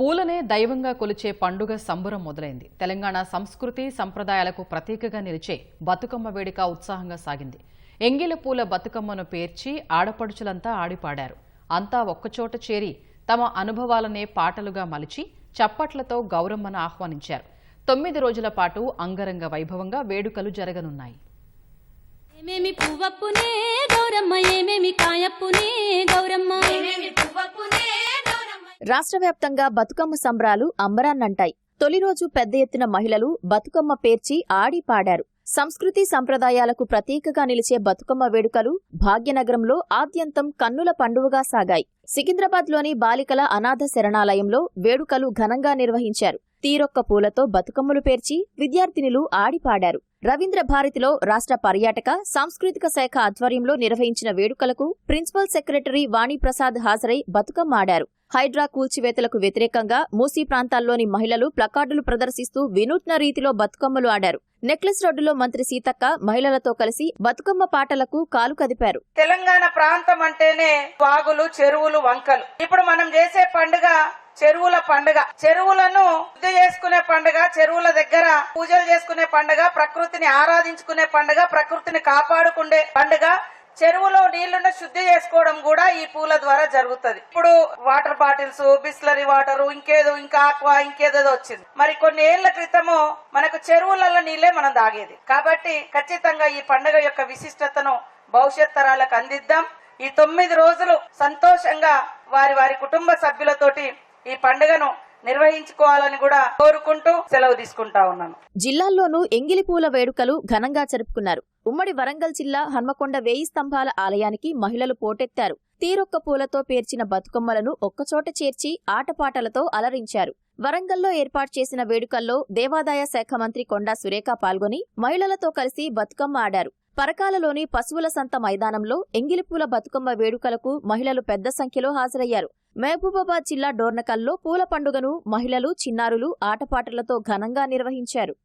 పూలనే దైవంగా కొలిచే పండుగ సంబురం మొదలైంది. తెలంగాణ సంస్కృతి సంప్రదాయాలకు ప్రతీకగా నిలిచే బతుకమ్మ వేడుక ఉత్సాహంగా సాగింది. ఎంగిల పూల బతుకమ్మను పేర్చి ఆడపడుచులంతా ఆడిపాడారు. అంతా ఒక్కచోట చేరి తమ అనుభవాలనే పాటలుగా మలిచి చప్పట్లతో గౌరమ్మను ఆహ్వానించారు. తొమ్మిది రోజుల పాటు అంగరంగ వైభవంగా వేడుకలు జరగనున్నాయి. ఏమేమి పువ్వప్పునే గౌరమ్మ ఏమేమి రాష్ట్ర వ్యాప్తంగా బతుకమ్మ సంబరాలు అంబరాన్నంటాయి. తొలి రోజు పెద్ద ఎత్తున మహిళలు బతుకమ్మ పేర్చి ఆడి పాడారు. సంస్కృతి సంప్రదాయాలకు ప్రతీకగా నిలిచే బతుకమ్మ వేడుకలు భాగ్యనగరంలో ఆద్యంతం కన్నుల పండువగా సాగాయి. సికింద్రాబాద్లోని బాలికల అనాథ శరణాలయంలో వేడుకలు ఘనంగా నిర్వహించారు. తీరొక్క పూలతో బతుకమ్మలు పేర్చి విద్యార్థినులు ఆడిపాడారు. రవీంద్ర భారతిలో రాష్ట్ర పర్యాటక సాంస్కృతిక శాఖ ఆధ్వర్యంలో నిర్వహించిన వేడుకలకు ప్రిన్సిపల్ సెక్రటరీ వాణిప్రసాద్ హాజరై బతుకమ్మ ఆడారు. హైడ్రా కూల్చివేతలకు వ్యతిరేకంగా మూసీ ప్రాంతాల్లోని మహిళలు ప్లకార్డులు ప్రదర్శిస్తూ వినూత్న రీతిలో బతుకమ్మలు ఆడారు. నెక్లెస్ రోడ్డులో మంత్రి సీతక్క మహిళలతో కలిసి బతుకమ్మ పాటలకు కాలు కదిపారు. తెలంగాణ ప్రాంతం అంటేనే వాగులు చెరువులు వంకలు. ఇప్పుడు మనం చేసే పండుగ చెరువుల పండుగ. చెరువులను శుద్ధి చేసుకునే పండుగ చెరువుల దగ్గర పూజలు చేసుకునే పండుగ ప్రకృతిని ఆరాధించుకునే పండుగ ప్రకృతిని కాపాడుకునే పండుగ. చెరువులో నీళ్ళను శుద్ధి చేసుకోవడం కూడా ఈ పూల ద్వారా జరుగుతుంది. ఇప్పుడు వాటర్ బాటిల్స్ బిస్లరీ వాటర్ ఇంకేదో ఇంకా ఆక్వా ఇంకేదో వచ్చింది. మరి కొన్ని ఏళ్ళ క్రితము మనకు చెరువులలో నీళ్ళే మనం తాగేది. కాబట్టి ఖచ్చితంగా ఈ పండుగ యొక్క విశిష్టతను భవిష్యత్ తరాలకు అందిద్దాం. ఈ తొమ్మిది రోజులు సంతోషంగా వారి వారి కుటుంబ సభ్యులతోటి ఈ పండుగను నిర్వహించుకోవాలని కూడా కోరుకుంటూ సెలవు తీసుకుంటా ఉన్నాను. జిల్లాల్లోనూ ఎంగిలి పూల వేడుకలు ఘనంగా జరుపుకున్నారు. ఉమ్మడి వరంగల్ జిల్లా హన్మకొండ వేయి స్తంభాల ఆలయానికి మహిళలు పోటెత్తారు. తీరొక్క పూలతో పేర్చిన బతుకమ్మలను ఒక్కచోట చేర్చి ఆటపాటలతో అలరించారు. వరంగల్లో ఏర్పాటు చేసిన వేడుకల్లో దేవాదాయ శాఖ మంత్రి కొండా సురేఖ పాల్గొని మహిళలతో కలిసి బతుకమ్మ ఆడారు. పరకాలలోని పశువుల సంత మైదానంలో ఎంగిలిపూల బతుకమ్మ వేడుకలకు మహిళలు పెద్ద సంఖ్యలో హాజరయ్యారు. మహబూబాబాద్ జిల్లా డోర్నకల్లో పూల పండుగను మహిళలు చిన్నారులు ఆటపాటలతో ఘనంగా నిర్వహించారు.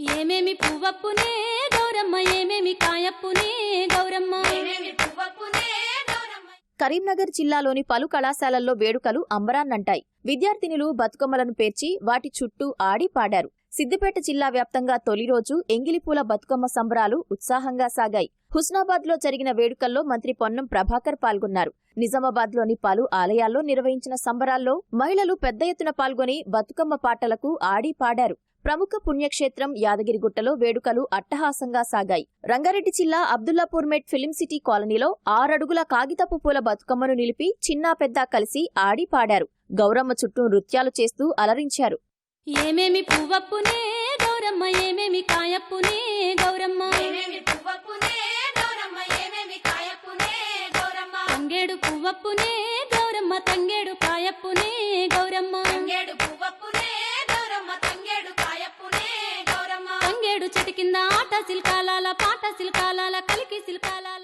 ఏమేమి పువ్వప్పునే గౌరమ్మ ఏమేమి కాయప్పునే గౌరమ్మ. ఏమేమి పువ్వప్పునే గౌరమ్మ. కరీంనగర్ జిల్లాలోని పలు కళాశాలల్లో వేడుకలు అంబరాన్నంటాయి. విద్యార్థినులు బతుకమ్మలను పేర్చి వాటి చుట్టూ ఆడి పాడారు. సిద్దిపేట జిల్లా వ్యాప్తంగా తొలి రోజు ఎంగిలిపూల బతుకమ్మ సంబరాలు ఉత్సాహంగా సాగాయి. హుస్నాబాద్లో జరిగిన వేడుకల్లో మంత్రి పొన్నం ప్రభాకర్ పాల్గొన్నారు. నిజామాబాద్లోని పలు ఆలయాల్లో నిర్వహించిన సంబరాల్లో మహిళలు పెద్ద ఎత్తున పాల్గొని బతుకమ్మ పాటలకు ఆడి పాడారు. ప్రముఖ పుణ్యక్షేత్రం యాదగిరిగుట్టలో వేడుకలు అట్టహాసంగా సాగాయి. రంగారెడ్డి జిల్లా అబ్దుల్లాపూర్మేట్ ఫిలిం సిటీ కాలనీలో ఆరడుగుల కాగితపు పూల బతుకమ్మను నిలిపి చిన్నా పెద్ద కలిసి ఆడి పాడారు. గౌరమ్మ చుట్టూ నృత్యాలు చేస్తూ అలరించారు. ఏమేమి పువ్వప్పునే గౌరమ్మ ఏమేమి కాయప్పునే గౌరమ్మ? ఏమేమి పువ్వప్పునే గౌరమ్మ ఏమేమి కాయప్పునే గౌరమ్మ? తంగేడు పువ్వప్పునే గౌరమ్మ తంగేడు కాయప్పునే గౌరమ్మ. తంగేడు పువ్వప్పునే గౌరమ్మ తంగేడు కాయప్పునే గౌరమ్మ. తంగేడు చెట్టు కింద ఆట సిల్కాలాల పాట సిల్కాలాల కలికి సిల్కాలాల